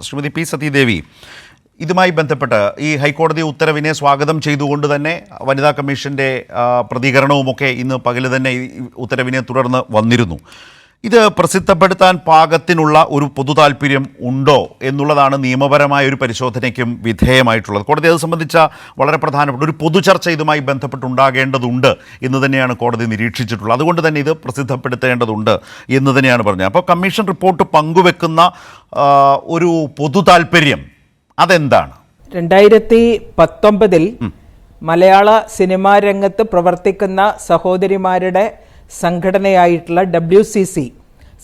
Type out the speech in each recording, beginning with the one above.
Shrimati P Sathidevi ഇതുമായി ബന്ധപ്പെട്ട് ഈ ഹൈക്കോടതി ഉത്തരവിനെ സ്വാഗതം ചെയ്തുകൊണ്ട് തന്നെ വനിതാ കമ്മീഷന്റെ പ്രതികരണവുമൊക്കെ ഇന്ന് പകൽ തന്നെ ഉത്തരവിനെ തുടർന്ന് വന്നിരുന്നു. ഇത് പ്രസിദ്ധപ്പെടുത്താൻ പാകത്തിനുള്ള ഒരു പൊതു താല്പര്യം ഉണ്ടോ എന്നുള്ളതാണ് നിയമപരമായ ഒരു പരിശോധനയ്ക്കും വിധേയമായിട്ടുള്ളത്. കോടതി അത് സംബന്ധിച്ച വളരെ പ്രധാനപ്പെട്ട ഒരു പൊതുചർച്ച ഇതുമായി ബന്ധപ്പെട്ടുണ്ടാകേണ്ടതുണ്ട് എന്ന് തന്നെയാണ് കോടതി നിരീക്ഷിച്ചിട്ടുള്ളത്. അതുകൊണ്ട് തന്നെ ഇത് പ്രസിദ്ധപ്പെടുത്തേണ്ടതുണ്ട് എന്ന് തന്നെയാണ് പറഞ്ഞത്. അപ്പോൾ കമ്മീഷൻ റിപ്പോർട്ട് പങ്കുവെക്കുന്ന ഒരു പൊതു താല്പര്യം അതെന്താണ്? രണ്ടായിരത്തി പത്തൊമ്പതിൽ മലയാള സിനിമാ രംഗത്ത് പ്രവർത്തിക്കുന്ന സഹോദരിമാരുടെ സംഘടനയായിട്ടുള്ള ഡബ്ല്യു സി സി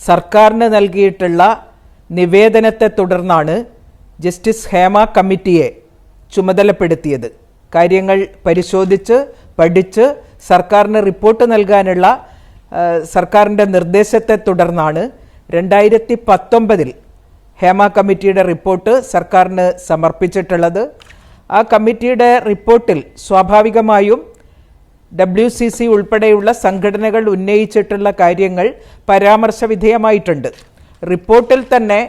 സർക്കാരിന് നൽകിയിട്ടുള്ള നിവേദനത്തെ തുടർന്നാണ് ജസ്റ്റിസ് ഹേമ കമ്മിറ്റിയെ ചുമതലപ്പെടുത്തിയത്. കാര്യങ്ങൾ പരിശോധിച്ച് പഠിച്ച് സർക്കാരിന് റിപ്പോർട്ട് നൽകാനുള്ള സർക്കാരിന്റെ നിർദ്ദേശത്തെ തുടർന്നാണ് രണ്ടായിരത്തി പത്തൊമ്പതിൽ ഹേമ കമ്മിറ്റിയുടെ റിപ്പോർട്ട് സർക്കാരിന് സമർപ്പിച്ചിട്ടുള്ളത്. ആ കമ്മിറ്റിയുടെ റിപ്പോർട്ടിൽ സ്വാഭാവികമായും ഡബ്ല്യു സി സി ഉൾപ്പെടെയുള്ള സംഘടനകൾ ഉന്നയിച്ചിട്ടുള്ള കാര്യങ്ങൾ പരാമർശ വിധേയമായിട്ടുണ്ട് റിപ്പോർട്ടിൽ തന്നെ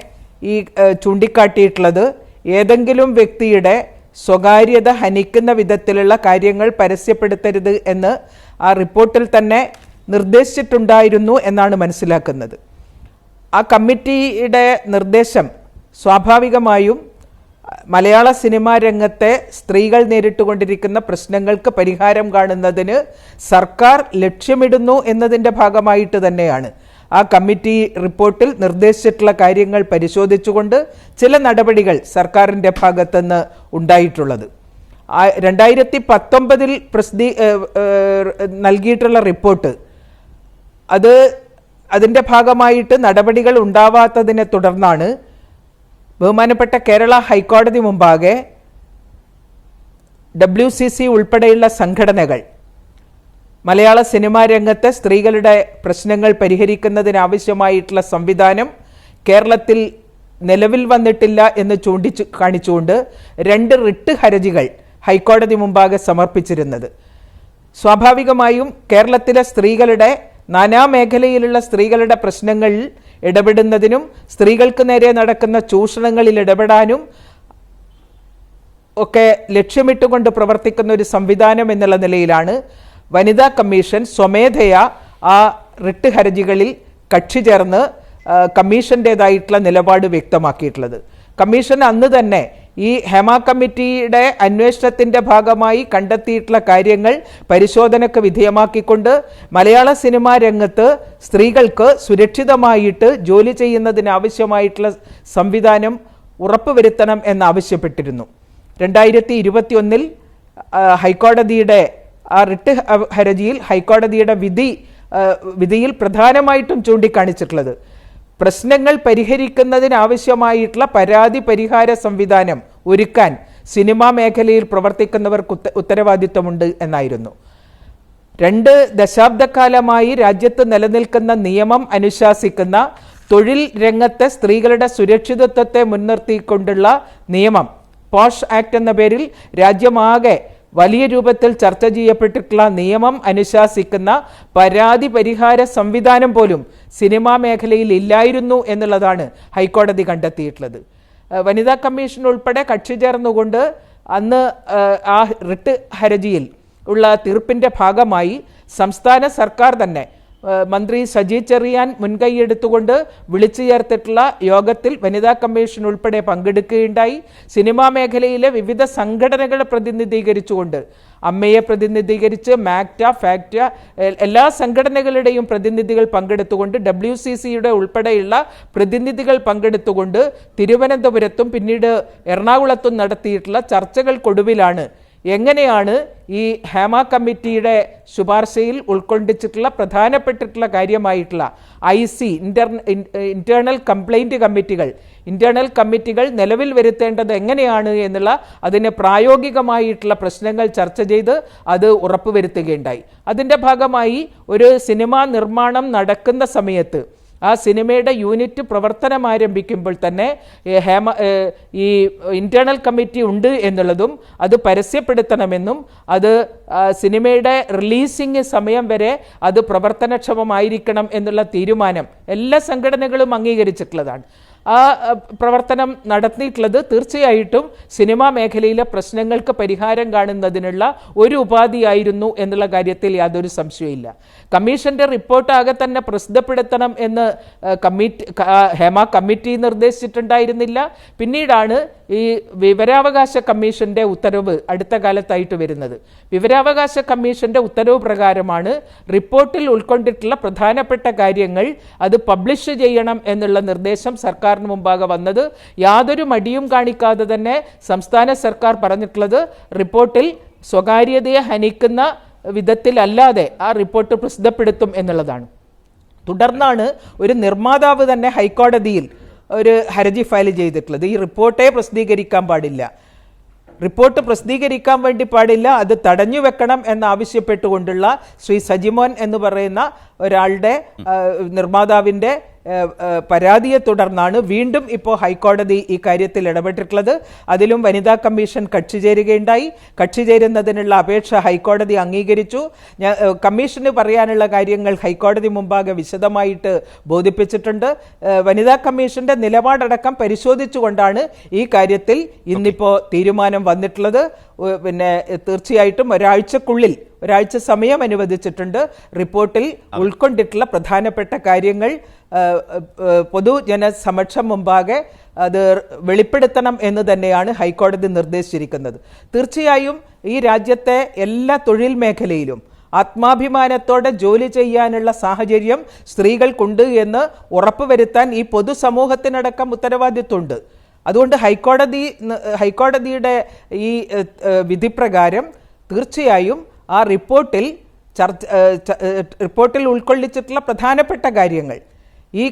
ഈ ചൂണ്ടിക്കാട്ടിയിട്ടുള്ളത് ഏതെങ്കിലും വ്യക്തിയുടെ സ്വകാര്യത ഹനിക്കുന്ന വിധത്തിലുള്ള കാര്യങ്ങൾ പരസ്യപ്പെടുത്തരുത് എന്ന് ആ റിപ്പോർട്ടിൽ തന്നെ നിർദ്ദേശിച്ചിട്ടുണ്ടായിരുന്നു എന്നാണ് മനസ്സിലാക്കുന്നത്. ആ കമ്മിറ്റിയുടെ നിർദ്ദേശം സ്വാഭാവികമായും മലയാള സിനിമാ രംഗത്തെ സ്ത്രീകൾ നേരിട്ടുകൊണ്ടിരിക്കുന്ന പ്രശ്നങ്ങൾക്ക് പരിഹാരം കാണുന്നതിന് സർക്കാർ ലക്ഷ്യമിടുന്നു എന്നതിന്റെ ഭാഗമായിട്ട് തന്നെയാണ്. ആ കമ്മിറ്റി റിപ്പോർട്ടിൽ നിർദ്ദേശിച്ചിട്ടുള്ള കാര്യങ്ങൾ പരിശോധിച്ചുകൊണ്ട് ചില നടപടികൾ സർക്കാരിന്റെ ഭാഗത്തുനിന്ന് ഉണ്ടായിട്ടുള്ളത്. രണ്ടായിരത്തി പത്തൊമ്പതിൽ പ്രസിദ്ധീ നൽകിയിട്ടുള്ള റിപ്പോർട്ട്. അത് അതിന്റെ ഭാഗമായിട്ട് നടപടികൾ ഉണ്ടാവാത്തതിനെ തുടർന്നാണ് ബഹുമാനപ്പെട്ട കേരള ഹൈക്കോടതി മുമ്പാകെ ഡബ്ല്യു സി സി ഉൾപ്പെടെയുള്ള സംഘടനകൾ മലയാള സിനിമാ രംഗത്ത് സ്ത്രീകളുടെ പ്രശ്നങ്ങൾ പരിഹരിക്കുന്നതിനാവശ്യമായിട്ടുള്ള സംവിധാനം കേരളത്തിൽ നിലവിൽ വന്നിട്ടില്ല എന്ന് ചൂണ്ടിച്ചു കാണിച്ചുകൊണ്ട് രണ്ട് റിട്ട് ഹർജികൾ ഹൈക്കോടതി മുമ്പാകെ സമർപ്പിച്ചിരുന്നത്. സ്വാഭാവികമായും കേരളത്തിലെ സ്ത്രീകളുടെ നാനാ മേഖലയിലുള്ള സ്ത്രീകളുടെ പ്രശ്നങ്ങളിൽ ഇടപെടുന്നതിനും സ്ത്രീകൾക്ക് നേരെ നടക്കുന്ന ചൂഷണങ്ങളിൽ ഇടപെടാനും ഒക്കെ ലക്ഷ്യമിട്ടുകൊണ്ട് പ്രവർത്തിക്കുന്ന ഒരു സംവിധാനം എന്നുള്ള നിലയിലാണ് വനിതാ കമ്മീഷൻ സ്വമേധയാ ആ റിട്ട് ഹർജികളിൽ കക്ഷി ചേർന്ന് കമ്മീഷന്റേതായിട്ടുള്ള നിലപാട് വ്യക്തമാക്കിയിട്ടുള്ളത്. കമ്മീഷൻ അന്ന് തന്നെ ഈ ഹെമ കമ്മിറ്റിയുടെ അന്വേഷണത്തിന്റെ ഭാഗമായി കണ്ടെത്തിയിട്ടുള്ള കാര്യങ്ങൾ പരിശോധനയ്ക്ക് വിധേയമാക്കിക്കൊണ്ട് മലയാള സിനിമാ രംഗത്ത് സ്ത്രീകൾക്ക് സുരക്ഷിതമായിട്ട് ജോലി ചെയ്യുന്നതിനാവശ്യമായിട്ടുള്ള സംവിധാനം ഉറപ്പുവരുത്തണം എന്നാവശ്യപ്പെട്ടിരുന്നു രണ്ടായിരത്തി ഇരുപത്തിയൊന്നിൽ ഹൈക്കോടതിയുടെ ആ റിട്ട് ഹരജിയിൽ ഹൈക്കോടതിയുടെ വിധി വിധിയിൽ പ്രധാനമായിട്ടും ചൂണ്ടിക്കാണിച്ചിട്ടുള്ളത്. പ്രശ്നങ്ങൾ പരിഹരിക്കുന്നതിനാവശ്യമായിട്ടുള്ള പരാതി പരിഹാര സംവിധാനം ഒരുക്കാൻ സിനിമാ മേഖലയിൽ പ്രവർത്തിക്കുന്നവർക്ക് ഉത്ത- ഉത്തരവാദിത്വമുണ്ട് എന്നായിരുന്നു. രണ്ട് ദശാബ്ദക്കാലമായി രാജ്യത്ത് നിലനിൽക്കുന്ന നിയമം അനുശാസിക്കുന്ന തൊഴിൽ രംഗത്തെ സ്ത്രീകളുടെ സുരക്ഷിതത്വത്തെ മുൻനിർത്തിക്കൊണ്ടുള്ള നിയമം പോഷ് ആക്ട് എന്ന പേരിൽ രാജ്യമാകെ വലിയ രൂപത്തിൽ ചർച്ച ചെയ്യപ്പെട്ടിട്ടുള്ള നിയമം അനുശാസിക്കുന്ന പരാതി പരിഹാര സംവിധാനം പോലും സിനിമാ മേഖലയിൽ ഇല്ലായിരുന്നു എന്നുള്ളതാണ് ഹൈക്കോടതി കണ്ടെത്തിയിട്ടുള്ളത്. വനിതാ കമ്മീഷൻ ഉൾപ്പെടെ കക്ഷി ചേർന്നുകൊണ്ട് അന്ന് ആ റിട്ട് ഹർജിയിൽ ഉള്ള തീർപ്പിന്റെ ഭാഗമായി സംസ്ഥാന സർക്കാർ തന്നെ മന്ത്രി സജി ചെറിയാൻ മുൻകൈയെടുത്തുകൊണ്ട് വിളിച്ചു ചേർത്തിട്ടുള്ള യോഗത്തിൽ വനിതാ കമ്മീഷൻ ഉൾപ്പെടെ പങ്കെടുക്കുകയുണ്ടായി. സിനിമാ മേഖലയിലെ വിവിധ സംഘടനകളെ പ്രതിനിധീകരിച്ചുകൊണ്ട് അമ്മയെ പ്രതിനിധീകരിച്ച് മാക്ട ഫാക്റ്റ എല്ലാ സംഘടനകളുടെയും പ്രതിനിധികൾ പങ്കെടുത്തുകൊണ്ട് ഡബ്ല്യു സി സിയുടെ ഉൾപ്പെടെയുള്ള പ്രതിനിധികൾ പങ്കെടുത്തുകൊണ്ട് തിരുവനന്തപുരത്തും പിന്നീട് എറണാകുളത്തും നടത്തിയിട്ടുള്ള ചർച്ചകൾക്കൊടുവിലാണ് എങ്ങനെയാണ് ഈ ഹേമ കമ്മിറ്റിയുടെ ശുപാർശയിൽ ഉൾക്കൊണ്ടിച്ചിട്ടുള്ള പ്രധാനപ്പെട്ടിട്ടുള്ള കാര്യമായിട്ടുള്ള I C inter internal complaint കമ്മിറ്റികൾ ഇന്റേണൽ കമ്മിറ്റികൾ നിലവിൽ വരുത്തേണ്ടത് എങ്ങനെയാണ് എന്നുള്ള അതിന് പ്രായോഗികമായിട്ടുള്ള പ്രശ്നങ്ങൾ ചർച്ച ചെയ്ത് അത് ഉറപ്പുവരുത്തുകയുണ്ടായി. അതിന്റെ ഭാഗമായി ഒരു സിനിമാ നിർമ്മാണം നടക്കുന്ന സമയത്ത് ആ സിനിമയുടെ യൂണിറ്റ് പ്രവർത്തനം ആരംഭിക്കുമ്പോൾ തന്നെ ഹേമ ഈ ഇന്റേണൽ കമ്മിറ്റി ഉണ്ട് എന്നുള്ളതും അത് പരസ്യപ്പെടുത്തണമെന്നും അത് സിനിമയുടെ റിലീസിംഗ് സമയം വരെ അത് പ്രവർത്തനക്ഷമമായിരിക്കണം എന്നുള്ള തീരുമാനം എല്ലാ സംഘടനകളും അംഗീകരിച്ചിട്ടുള്ളതാണ്. ആ പ്രവർത്തനം നടത്തിയിട്ടുള്ളത് തീർച്ചയായിട്ടും സിനിമാ മേഖലയിലെ പ്രശ്നങ്ങൾക്ക് പരിഹാരം കാണുന്നതിനുള്ള ഒരു ഉപാധിയായിരുന്നു എന്നുള്ള കാര്യത്തിൽ യാതൊരു സംശയമില്ല കമ്മീഷന്റെ റിപ്പോർട്ട് ആകെ തന്നെ പ്രസിദ്ധപ്പെടുത്തണം എന്ന് കമ്മിറ്റി ഹേമ കമ്മിറ്റി നിർദ്ദേശിച്ചിട്ടുണ്ടായിരുന്നില്ല. പിന്നീടാണ് ഈ വിവരാവകാശ കമ്മീഷന്റെ ഉത്തരവ് അടുത്ത കാലത്തായിട്ട് വരുന്നത്. വിവരാവകാശ കമ്മീഷന്റെ ഉത്തരവ് പ്രകാരമാണ് റിപ്പോർട്ടിൽ ഉൾക്കൊണ്ടിട്ടുള്ള പ്രധാനപ്പെട്ട കാര്യങ്ങൾ അത് പബ്ലിഷ് ചെയ്യണം എന്നുള്ള നിർദ്ദേശം സർക്കാരിന് മുമ്പാകെ വന്നത്. യാതൊരു മടിയും കാണിക്കാതെ തന്നെ സംസ്ഥാന സർക്കാർ പറഞ്ഞിട്ടുള്ളത് റിപ്പോർട്ടിൽ സ്വകാര്യതയെ ഹനിക്കുന്ന വിധത്തിലല്ലാതെ ആ റിപ്പോർട്ട് പ്രസിദ്ധപ്പെടുത്തും എന്നുള്ളതാണ്. തുടർന്നാണ് ഒരു നിർമ്മാതാവ് തന്നെ ഹൈക്കോടതിയിൽ ഒരു ഹർജി ഫയൽ ചെയ്തിട്ടുള്ളത്. ഈ റിപ്പോർട്ടേ പ്രസിദ്ധീകരിക്കാൻ പാടില്ല. റിപ്പോർട്ട് പ്രസിദ്ധീകരിക്കാൻ വേണ്ടി പാടില്ല. അത് തടഞ്ഞു വെക്കണം എന്നാവശ്യപ്പെട്ടുകൊണ്ടുള്ള ശ്രീ സജിമോൻ എന്ന് പറയുന്ന ഒരാളുടെ നിർമ്മാതാവിന്റെ പരാതിയെ തുടർന്നാണ് വീണ്ടും ഇപ്പോൾ ഹൈക്കോടതി ഈ കാര്യത്തിൽ ഇടപെട്ടിട്ടുള്ളത്. അതിലും വനിതാ കമ്മീഷൻ കക്ഷി ചേരുകയുണ്ടായി. കക്ഷി ചേരുന്നതിനുള്ള അപേക്ഷ ഹൈക്കോടതി അംഗീകരിച്ചു. ഞാൻ കമ്മീഷന് പറയാനുള്ള കാര്യങ്ങൾ ഹൈക്കോടതി മുമ്പാകെ വിശദമായിട്ട് ബോധിപ്പിച്ചിട്ടുണ്ട്. വനിതാ കമ്മീഷന്റെ നിലപാടടക്കം പരിശോധിച്ചുകൊണ്ടാണ് ഈ കാര്യത്തിൽ ഇന്നിപ്പോൾ തീരുമാനം വന്നിട്ടുള്ളത്. പിന്നെ തീർച്ചയായിട്ടും ഒരാഴ്ചക്കുള്ളിൽ ഒരാഴ്ച സമയം അനുവദിച്ചിട്ടുണ്ട്. റിപ്പോർട്ടിൽ ഉൾക്കൊണ്ടിട്ടുള്ള പ്രധാനപ്പെട്ട കാര്യങ്ങൾ പൊതുജനസമക്ഷം ആ, പൊതുജന സമക്ഷം മുമ്പാകെ അത് വെളിപ്പെടുത്തണം എന്ന് തന്നെയാണ് ഹൈക്കോടതി നിർദ്ദേശിച്ചിരിക്കുന്നത്. തീർച്ചയായും ഈ രാജ്യത്തെ എല്ലാ തൊഴിൽ മേഖലയിലും ആത്മാഭിമാനത്തോടെ ജോലി ചെയ്യാനുള്ള സാഹചര്യം സ്ത്രീകൾക്കുണ്ട് എന്ന് ഉറപ്പുവരുത്താൻ ഈ പൊതുസമൂഹത്തിനടക്കം ഉത്തരവാദിത്വമുണ്ട്. അതുകൊണ്ട് ഹൈക്കോടതി ഹൈക്കോടതിയുടെ ഈ വിധിപ്രകാരം തീർച്ചയായും ആ റിപ്പോർട്ടിൽ ചർച്ച റിപ്പോർട്ടിൽ ഉൾക്കൊള്ളിച്ചിട്ടുള്ള പ്രധാനപ്പെട്ട കാര്യങ്ങൾ. ഈ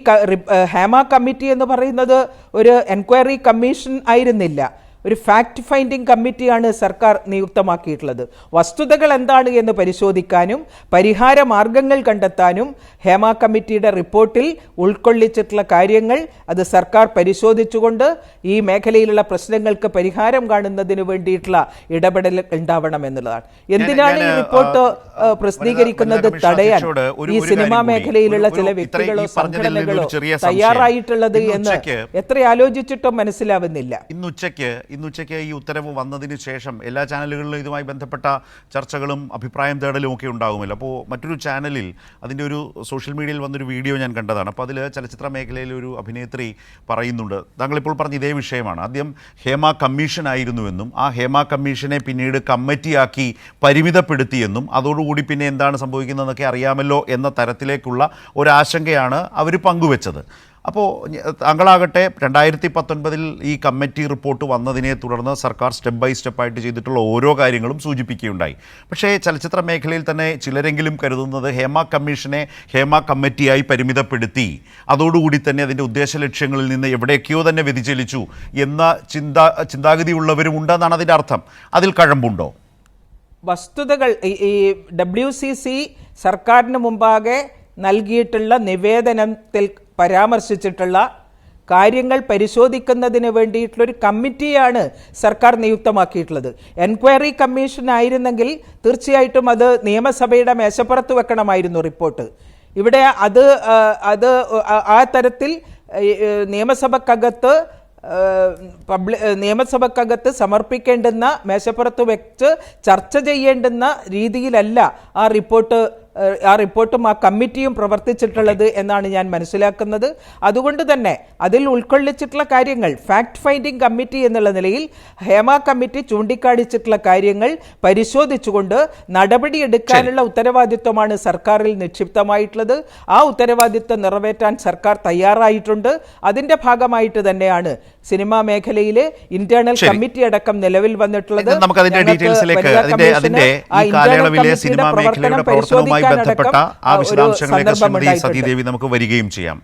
ഹേമ കമ്മിറ്റി എന്ന് പറയുന്നത് ഒരു എൻക്വയറി കമ്മീഷൻ ആയിരുന്നില്ല. ഒരു ഫാക്ട് ഫൈൻഡിംഗ് കമ്മിറ്റിയാണ് സർക്കാർ നിയുക്തമാക്കിയിട്ടുള്ളത്. വസ്തുതകൾ എന്താണ് എന്ന് പരിശോധിക്കാനും പരിഹാര മാർഗങ്ങൾ കണ്ടെത്താനും ഹേമ കമ്മിറ്റിയുടെ റിപ്പോർട്ടിൽ ഉൾക്കൊള്ളിച്ചിട്ടുള്ള കാര്യങ്ങൾ അത് സർക്കാർ പരിശോധിച്ചുകൊണ്ട് ഈ മേഖലയിലുള്ള പ്രശ്നങ്ങൾക്ക് പരിഹാരം കാണുന്നതിന് വേണ്ടിയിട്ടുള്ള ഇടപെടൽ ഉണ്ടാവണം എന്നുള്ളതാണ്. എന്തിനാണ് ഈ റിപ്പോർട്ട് പ്രസിദ്ധീകരിക്കുന്നത്? തടയാൻ ഈ സിനിമാ മേഖലയിലുള്ള ചില വ്യക്തികളോ സംഘടനകളോ. തയ്യാറായിട്ടുള്ളത് എന്ന് എത്ര ആലോചിച്ചിട്ടും മനസ്സിലാവുന്നില്ല. ഇന്നുച്ചയ്ക്ക് ഈ ഉത്തരവ് വന്നതിന് ശേഷം എല്ലാ ചാനലുകളിലും ഇതുമായി ബന്ധപ്പെട്ട ചർച്ചകളും അഭിപ്രായം തേടലും ഒക്കെ ഉണ്ടാകുമല്ലോ അപ്പോൾ മറ്റൊരു ചാനലിൽ അതിന്റെ ഒരു സോഷ്യൽ മീഡിയയിൽ വന്നൊരു വീഡിയോ ഞാൻ കണ്ടതാണ്. അപ്പോൾ അതിൽ ചലച്ചിത്ര മേഖലയിൽ ഒരു അഭിനേത്രി പറയുന്നുണ്ട്. താങ്കളിപ്പോൾ പറഞ്ഞ ഇതേ വിഷയമാണ്. ആദ്യം ഹേമ കമ്മീഷൻ ആയിരുന്നുവെന്നും ആ ഹേമ കമ്മീഷനെ പിന്നീട് കമ്മിറ്റിയാക്കി പരിമിതപ്പെടുത്തിയെന്നും അതോടുകൂടി പിന്നെ എന്താണ് സംഭവിക്കുന്നതെന്നൊക്കെ അറിയാമല്ലോ എന്ന തരത്തിലേക്കുള്ള ഒരാശങ്കയാണ് അവർ പങ്കുവെച്ചത്. അപ്പോൾ താങ്കളാകട്ടെ രണ്ടായിരത്തി പത്തൊൻപതിൽ ഈ കമ്മിറ്റി റിപ്പോർട്ട് വന്നതിനെ തുടർന്ന് സർക്കാർ സ്റ്റെപ്പ് ബൈ സ്റ്റെപ്പായിട്ട് ചെയ്തിട്ടുള്ള ഓരോ കാര്യങ്ങളും സൂചിപ്പിക്കുകയുണ്ടായി. പക്ഷേ ചലച്ചിത്ര മേഖലയിൽ തന്നെ ചിലരെങ്കിലും കരുതുന്നത് ഹേമ കമ്മീഷനെ ഹേമ കമ്മിറ്റിയായി പരിമിതപ്പെടുത്തി. അതോടുകൂടി തന്നെ അതിന്റെ ഉദ്ദേശ ലക്ഷ്യങ്ങളിൽ നിന്ന് എവിടെയൊക്കെയോ തന്നെ വ്യതിചലിച്ചു എന്ന ചിന്താ ചിന്താഗതിയുള്ളവരും ഉണ്ടെന്നാണ് അതിന്റെ അർത്ഥം. അതിൽ കഴമ്പുണ്ടോ? വസ്തുതകൾ ഈ ഡബ്ല്യു സി സി സർക്കാരിന് മുമ്പാകെ നൽകിയിട്ടുള്ള നിവേദനത്തിൽ പരാമർശിച്ചിട്ടുള്ള കാര്യങ്ങൾ പരിശോധിക്കുന്നതിന് വേണ്ടിയിട്ടുള്ളൊരു കമ്മിറ്റിയാണ് സർക്കാർ നിയുക്തമാക്കിയിട്ടുള്ളത്. എൻക്വയറി കമ്മീഷൻ ആയിരുന്നെങ്കിൽ തീർച്ചയായിട്ടും അത് നിയമസഭയുടെ മേശപ്പുറത്ത് വെക്കണമായിരുന്നു റിപ്പോർട്ട്. ഇവിടെ അത് അത് ആ- തരത്തിൽ നിയമസഭക്കകത്ത് ഏഹ് പബ്ലി നിയമസഭക്കകത്ത് സമർപ്പിക്കേണ്ടുന്ന മേശപ്പുറത്ത് വെച്ച് ചർച്ച ചെയ്യേണ്ടുന്ന രീതിയിലല്ല ആ റിപ്പോർട്ട് ആ റിപ്പോർട്ടും ആ കമ്മിറ്റിയും പ്രവർത്തിച്ചിട്ടുള്ളത് എന്നാണ് ഞാൻ മനസ്സിലാക്കുന്നത്. അതുകൊണ്ട് തന്നെ അതിൽ ഉൾക്കൊള്ളിച്ചിട്ടുള്ള കാര്യങ്ങൾ ഫാക്ട് ഫൈൻഡിംഗ് കമ്മിറ്റി എന്നുള്ള നിലയിൽ ഹേമ കമ്മിറ്റി ചൂണ്ടിക്കാണിച്ചിട്ടുള്ള കാര്യങ്ങൾ പരിശോധിച്ചുകൊണ്ട് നടപടിയെടുക്കാനുള്ള ഉത്തരവാദിത്വമാണ് സർക്കാരിൽ നിക്ഷിപ്തമായിട്ടുള്ളത്. ആ ഉത്തരവാദിത്വം നിറവേറ്റാൻ സർക്കാർ തയ്യാറായിട്ടുണ്ട്. അതിന്റെ ഭാഗമായിട്ട് തന്നെയാണ് സിനിമാ മേഖലയിൽ ഇന്റേണൽ കമ്മിറ്റി അടക്കം നിലവിൽ വന്നിട്ടുള്ളത്. ആ committeeയുടെ സിനിമാ പ്രവർത്തനം പരിശോധിക്കാനടക്കം ബന്ധപ്പെട്ട ആ സന്ദർഭം ശ്രീമതി സതീദേവി നമുക്ക് വരികയും ചെയ്യാം.